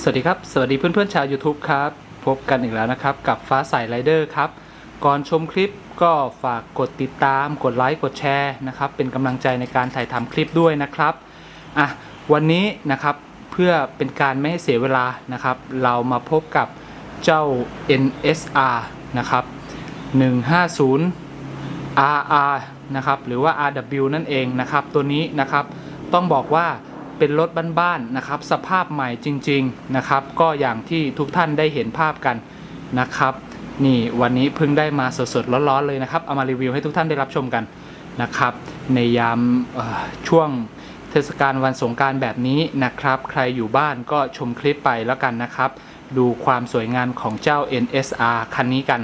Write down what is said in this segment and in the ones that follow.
สวัสดีครับ สวัสดีเพื่อนๆชาว YouTube ครับ พบกันอีกแล้วนะครับ กับฟ้าใสไรเดอร์ครับ ก่อนชมคลิปก็ฝากกดติดตาม กดไลค์ กดแชร์นะครับ เป็นกำลังใจในการถ่ายทำคลิปด้วยนะครับ อะ วันนี้นะครับเพื่อเป็นการไม่ให้เสียเวลานะครับ เรามาพบกับเจ้า NSR นะครับ 150 RR นะครับ หรือว่า RW นั่นเองนะครับ ตัวนี้นะครับ ต้องบอกว่า เป็นรถบ้านๆนะครับ สภาพใหม่จริงๆนะครับ ก็อย่างที่ทุกท่านได้เห็นภาพกันนะครับ นี่วันนี้เพิ่งได้มาสดๆร้อนๆเลยนะครับ เอามารีวิวให้ทุกท่านได้รับชมกันนะครับ ในยามช่วงเทศกาลวันสงการแบบนี้นะครับ ใครอยู่บ้านก็ชมคลิปไปแล้วกันนะครับ ดูความสวยงามของเจ้า NSR คันนี้กัน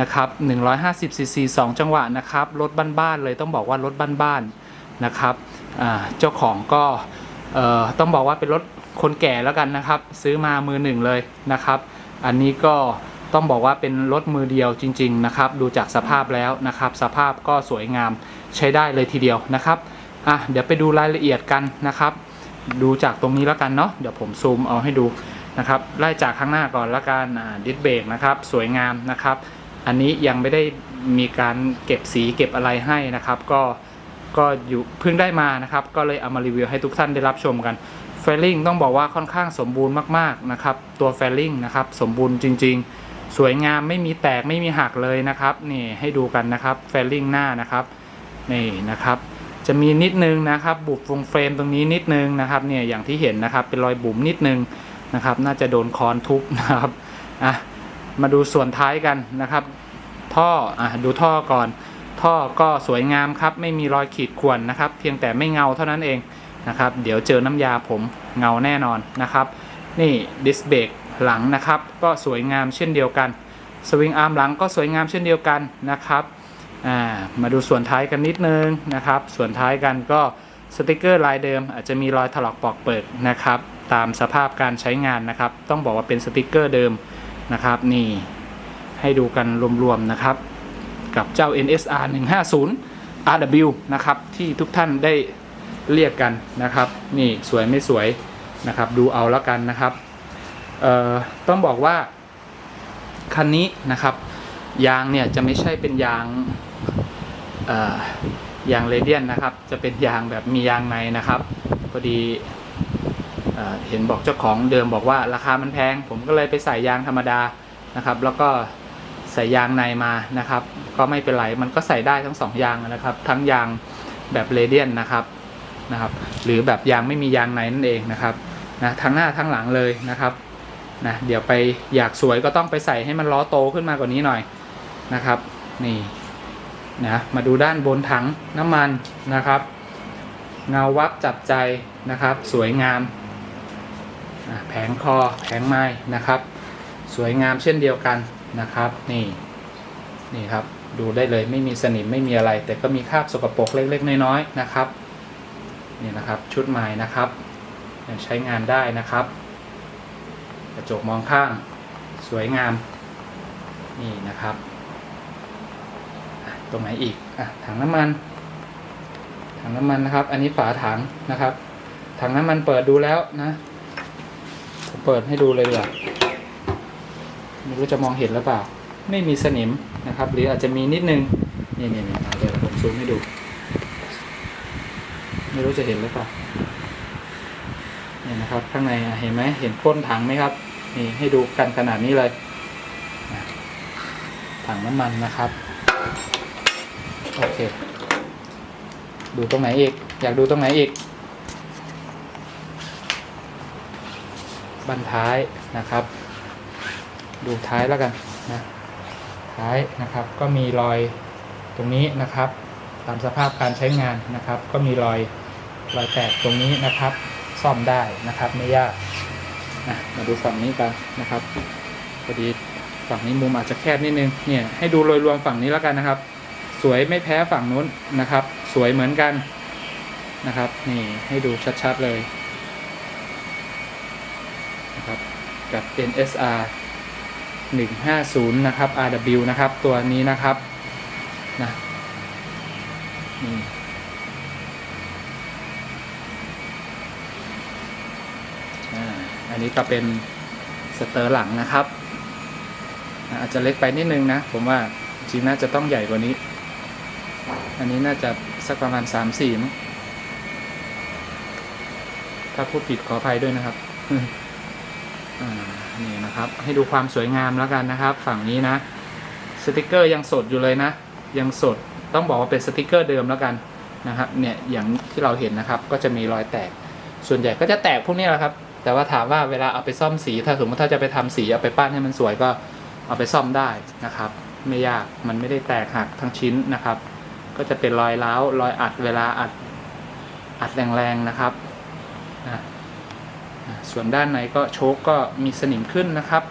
นะครับ 150 cc 2 จังหวะนะครับ รถบ้านๆเลยต้องบอกว่ารถบ้านๆนะครับ เจ้าของก็ เอ่อต้องบอกว่าเป็นรถคนแก่แล้วกันนะครับ ซื้อมามือหนึ่งเลยนะครับ อันนี้ก็ต้องบอกว่าเป็นรถมือเดียวจริง ๆ นะครับ ดูจากสภาพแล้วนะครับ สภาพก็สวยงามใช้ได้เลยทีเดียวนะครับอะเดี๋ยวไปดูรายละเอียดกันนะครับ ดูจากตรงนี้แล้วกันเนาะเดี๋ยวผมซูมเอาให้ดูนะครับไล่จากข้างหน้าก่อนละกันดิสเบรกนะครับ สวยงามนะครับ อันนี้ยังไม่ได้มีการเก็บสีเก็บอะไรให้นะครับ ก็ ก็อยู่เพิ่งได้มานะครับ ก็เลยเอามารีวิวให้ทุกท่านได้รับชมกันเฟลลิ่งต้องบอกว่าค่อนข้างสมบูรณ์มากๆนะครับ ตัวเฟลลิ่งนะครับสมบูรณ์จริง ๆ สวยงามไม่มีแตกไม่มีหักเลยนะครับนี่ให้ดูกันนะครับเฟลลิ่งหน้านะครับนี่นะครับ จะมีนิดนึงนะครับ บุบวงเฟรมตรงนี้นิดนึงนะครับเนี่ยอย่างที่เห็นนะครับเป็นรอยบุ๋มนิดนึงนะครับ น่าจะโดนคอนทุบนะครับอะมาดูส่วนท้ายกันนะครับ ท่ออะดูท่อก่อน ท่อก็สวยงามครับไม่มีรอยขีดข่วนนะครับ เพียงแต่ไม่เงาเท่านั้นเองนะครับ เดี๋ยวเจอน้ำยาผมเงาแน่นอนนะครับ นี่ดิสเบรกหลังนะครับ ก็สวยงามเช่นเดียวกันสวิงอาร์มหลังก็สวยงามเช่นเดียวกันนะครับามาดูส่วนท้ายกันนิดนึงนะครับ ส่วนท้ายกันก็สติกเกอร์ลายเดิม อาจจะมีรอยถลอกปอกเปิดนะครับ ตามสภาพการใช้งานนะครับ ต้องบอกว่าเป็นสติกเกอร์เดิมนะครับ นี่ให้ดูกันรวมๆนะครับ กับเจ้า NSR 150 RW นะครับ ที่ทุกท่านได้เรียกกันนะครับ นี่สวยไม่สวยนะครับ ดูเอาแล้วกันนะครับต้องบอกว่า คันนี้นะครับ ยางเนี่ยจะไม่ใช่เป็นยางยางเรเดียนนะครับ จะเป็นยางแบบมียางในนะครับพอดีเอเห็นบอกเจ้าของเดิมบอกว่าราคามันแพง ผมก็เลยไปใส่ยางธรรมดานะครับ แล้วก็ ใส่ยางในมานะครับ ก็ไม่เป็นไรมันก็ใส่ได้ทั้งสองยางนะครับ ทั้งยางแบบเรเดียนนะครับนะครับ หรือแบบยางไม่มียางในนั่นเองนะครับนะทั้งหน้าทั้งหลังเลยนะครับนะเดี๋ยวไปอยากสวยก็ต้องไปใส่ให้มันล้อโตขึ้นมากว่านี้หน่อยนะครับ นี่นะมาดูด้านบนถังน้ำมันนะครับ เงาวับจับใจนะครับ สวยงามอะแผงคอแผงไม้นะครับ สวยงามเช่นเดียวกัน นะครับ นี่นี่ครับดูได้เลยไม่มีสนิมไม่มีอะไร แต่ก็มีคราบสกปรกเล็กๆ น้อยๆนะครับนี่นะครับชุดใหม่นะครับยังใช้งานได้นะครับ กระจกมองข้างสวยงามนี่นะครับตรงไหนอีกอะถังน้ำมัน ถังน้ำมันนะครับ อันนี้ฝาถังนะครับ ถังน้ำมันเปิดดูแล้วนะผมเปิดให้ดูเลยดีกว่า ไม่รู้จะมองเห็นหรือเปล่า ไม่มีสนิมนะครับ หรืออาจจะมีนิดนึงนี่นี่นี่เดี๋ยวผมซูมให้ดู ไม่รู้จะเห็นหรือเปล่านี่นะครับ ข้างในเห็นไหมเห็นก้นถังไหมครับนี่ให้ดูกันขนาดนี้เลยถังน้ำมันนะครับโอเค ดูตรงไหนอีก อยากดูตรงไหนอีกบันท้ายนะครับ ดูท้ายแล้วกันนะท้ายนะครับก็มีรอยตรงนี้นะครับ ตามสภาพการใช้งานนะครับ ก็มีรอยรอยแตกตรงนี้นะครับ ซ่อมได้นะครับไม่ยากนะมาดูฝั่งนี้กันนะครับพอดีฝั่งนี้มุมอาจจะแคบนิดนึงเนี่ยให้ดูโดยรวมฝั่งนี้แล้วกันนะครับ สวยไม่แพ้ฝั่งนู้นนะครับ สวยเหมือนกันนะครับ นี่ให้ดูชัดๆเลยนะครับกับ NSR 150 นะครับ RW นะครับ ตัวนี้นะครับนะอันนี้ก็เป็นสเตอร์หลังนะครับ อาจจะเล็กไปนิดนึงนะ ผมว่าจริงน่าจะต้องใหญ่กว่านี้ อันนี้น่าจะสักประมาณ 3 4มั้งถ้าพูดผิดขออภัยด้วยนะครับ นี่นะครับ ให้ดูความสวยงามแล้วกันนะครับ ฝั่งนี้นะสติกเกอร์ยังสดอยู่เลยนะ ยังสดต้องบอกว่าเป็นสติกเกอร์เดิมแล้วกันนะครับเนี่ยอย่างที่เราเห็นนะครับ ก็จะมีรอยแตก ส่วนใหญ่ก็จะแตกพวกนี้แหละครับ แต่ว่าถามว่าเวลาเอาไปซ่อมสี ถ้าสมมติถ้าจะไปทำสีเอาไปปั้นให้มันสวยก็เอาไปซ่อมได้นะครับ ไม่ยากมันไม่ได้แตกหักทั้งชิ้นนะครับ ก็จะเป็นรอยร้าวรอยอัดเวลาอัดอัดแรงๆนะครับอะอะ ส่วนด้านในก็โชคก็มีสนิมขึ้นนะครับ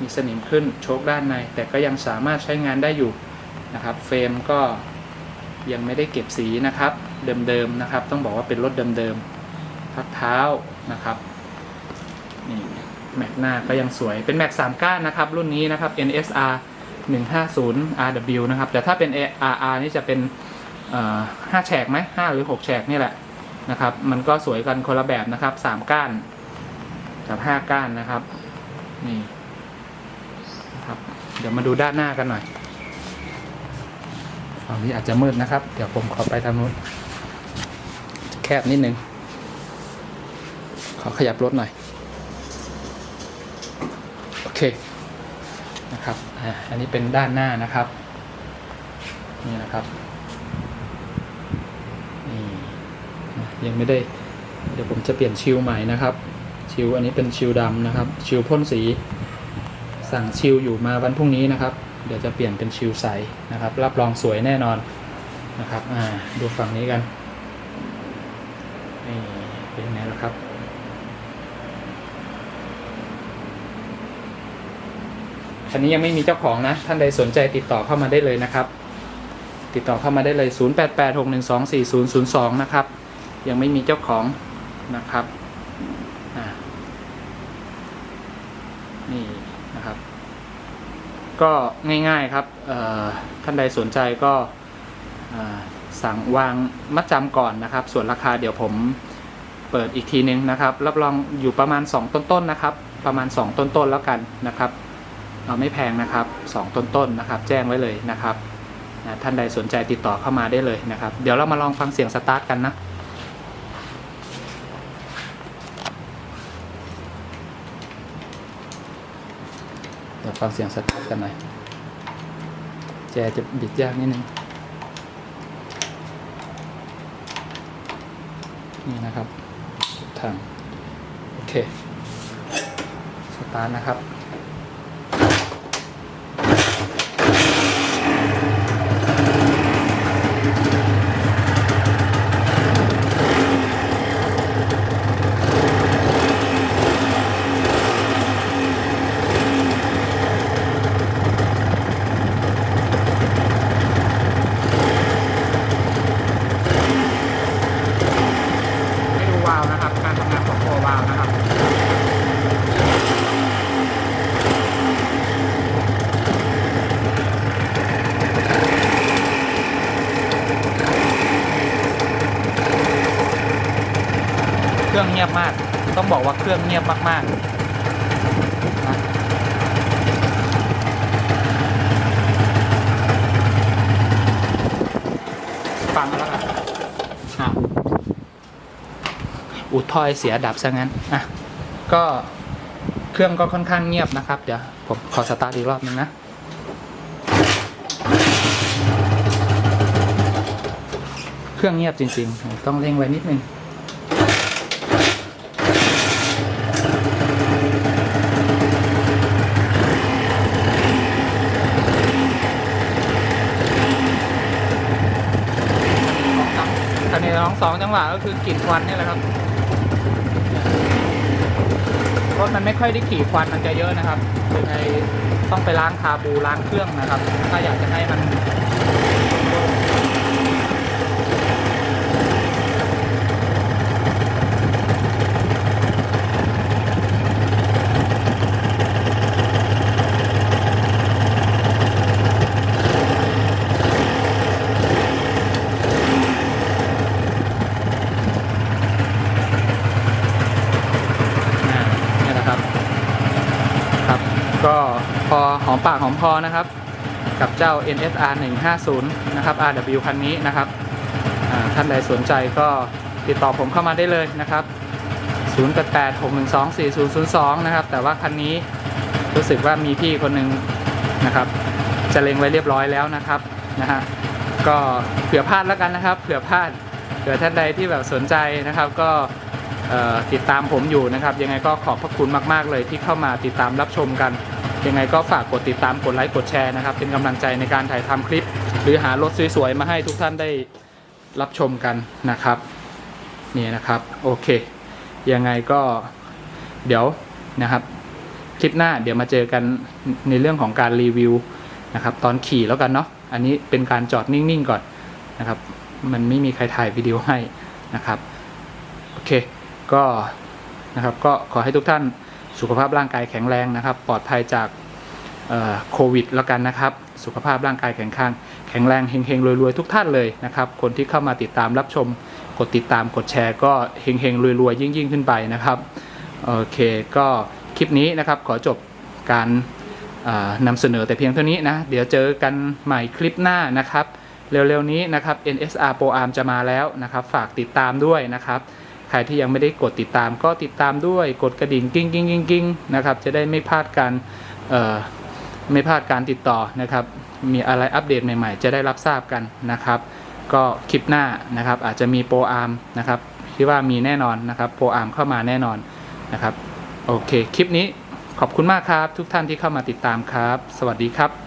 มีสนิมขึ้นโชคด้านใน แต่ก็ยังสามารถใช้งานได้อยู่นะครับ เฟรมก็ยังไม่ได้เก็บสีนะครับ เดิมๆนะครับ ต้องบอกว่าเป็นรถเดิมๆพักเท้านะครับนี่แม็กหน้าก็ยังสวยเป็นแม็กสามก้านนะครับ รุ่นนี้นะครับ NSR 150 RW นะครับ แต่ถ้าเป็น RR นี่จะเป็นเอ่อห้าแฉกไหมห้าหรือหกแฉกนี่แหละ นะครับ มันก็สวยกันคนละแบบนะครับสามก้านกับห้าก้านนะครับ นี่นครับ เดี๋ยวมาดูด้านหน้ากันหน่อยฝั่งนี้อาจจะมืดนะครับ เดี๋ยวผมขอไปทางนู้นแคบนิดนึง ขอขยับรถหน่อย โอเค นะครับ อ่า อันนี้เป็นด้านหน้านะครับ นี่นะครับ นี่นะ ยังไม่ได้ เดี๋ยวผมจะเปลี่ยนชิลใหม่นะครับ ชิลอันนี้เป็นชิลดำนะครับ ชิลพ่นสี สั่งชิลอยู่มาวันพรุ่งนี้นะครับ เดี๋ยวจะเปลี่ยนเป็นชิลใสนะครับ รับรองสวยแน่นอนนะครับ อ่า ดูฝั่งนี้กัน นี่เป็นไงล่ะครับ อันนี้ยังไม่มีเจ้าของนะ ท่านใดสนใจติดต่อเข้ามาได้เลยนะครับ ติดต่อเข้ามาได้เลย 0886124002 นะครับ ยังไม่มีเจ้าของนะครับนี่นะครับ ก็ง่ายๆครับท่านใดสนใจก็สั่งวางมัดจำก่อนนะครับ ส่วนราคาเดี๋ยวผมเปิดอีกทีนึงนะครับ รับรองอยู่ประมาณ 2 ต้นๆนนะครับ ประมาณ 2 ต้นๆแล้วกันนะครับเอาไม่แพงนะครับ 2 ต้นๆนนะครับ แจ้งไว้เลยนะครับท่านใดสนใจติดต่อเข้ามาได้เลยนะครับ เดี๋ยวเรามาลองฟังเสียงสตาร์ทกันนะ ดี๋ยวฟังเสียงสตาร์ทกันหน่อย แจจะบิดยากนิดนึง นี่นะครับทางโอเค สตาร์ทนะครับ ให้ดูวาล์วนะครับ การทำงานของตัววาล์วนะครับ เครื่องเงี ยบมาก ต้องบอกว่าเครื่องเงียบมากๆนะฟังแล้วกันอ้าวอุดถ้อยเสียดับซะงั้นอะก็เครื่องก็ค่อนข้างเงียบนะครับ เดี๋ยวผมขอสตาร์ทอีกรอบนึงนะเครื่องเงียบจริง ๆ ต้องเร่งไว้นิดนึง คันนี้ร้อง สองจังหวะก็คือกลิ่นควันนี่แหละครับรถมันไม่ค่อยได้ขี่ควันมันจะเยอะนะครับยังไงต้องไปล้างคาบูล้างเครื่องนะครับ ถ้าอยากจะให้มันอ่า ก็พอหอมปากหอมคอนะครับ กับเจ้า NSR 150นะครับ RW คันนี้นะครับท่านใดสนใจก็ติดต่อผมเข้ามาได้เลยนะครับ0886124002 นะครับ แต่ว่าคันนี้รู้สึกว่ามีพี่คนหนึ่งนะครับ จะเล็งไว้เรียบร้อยแล้วนะครับนะฮะก็เผื่อพลาดแล้วกันนะครับ เผื่อพลาดเผื่อท่านใดที่แบบสนใจนะครับ ก็ติดตามผมอยู่นะครับ ยังไงก็ขอบพระคุณมาก ๆ เลยที่เข้ามาติดตามรับชมกัน ยังไงก็ฝากกดติดตามกดไลค์กดแชร์นะครับ เป็นกำลังใจในการถ่ายทำคลิป หรือหารถสวยๆมาให้ทุกท่านได้รับชมกันนะครับนี่นะครับโอเค ยังไงก็เดี๋ยวนะครับ คลิปหน้าเดี๋ยวมาเจอกันในเรื่องของการรีวิวนะครับตอนขี่แล้วกันเนาะอันนี้เป็นการจอดนิ่งๆก่อนนะครับ มันไม่มีใครถ่ายวิดีโอให้นะครับโอเคก็นะครับก็ขอให้ทุกท่าน สุขภาพร่างกายแข็งแรงนะครับ ปลอดภัยจากโควิดแล้วกันนะครับ สุขภาพร่างกายแข็งแรงแข็งแรงเฮงๆรวยๆทุกท่านเลยนะครับ คนที่เข้ามาติดตามรับชม กดติดตามกดแชร์ก็เฮงๆรวยๆยิ่งๆขึ้นไปนะครับโอเคก็คลิปนี้นะครับขอจบการนำเสนอแต่เพียงเท่านี้นะ เดี๋ยวเจอกันใหม่คลิปหน้านะครับ เร็วๆนี้นะครับ NSR Pro Arm จะมาแล้วนะครับ ฝากติดตามด้วยนะครับ ใครที่ยังไม่ได้กดติดตามก็ติดตามด้วยกดกระดิ่งกิ้งกิ้งกิ้งกิ้งนะครับจะได้ไม่พลาดการไม่พลาดการติดต่อนะครับ มีอะไรอัปเดตใหม่ ๆ จะได้รับทราบกันนะครับ ก็คลิปหน้านะครับ อาจจะมีโปรอาร์มนะครับที่ว่ามีแน่นอนนะครับโปรอาร์มเข้ามาแน่นอนนะครับ โอเค คลิปนี้ขอบคุณมากครับ ทุกท่านที่เข้ามาติดตามครับ สวัสดีครับ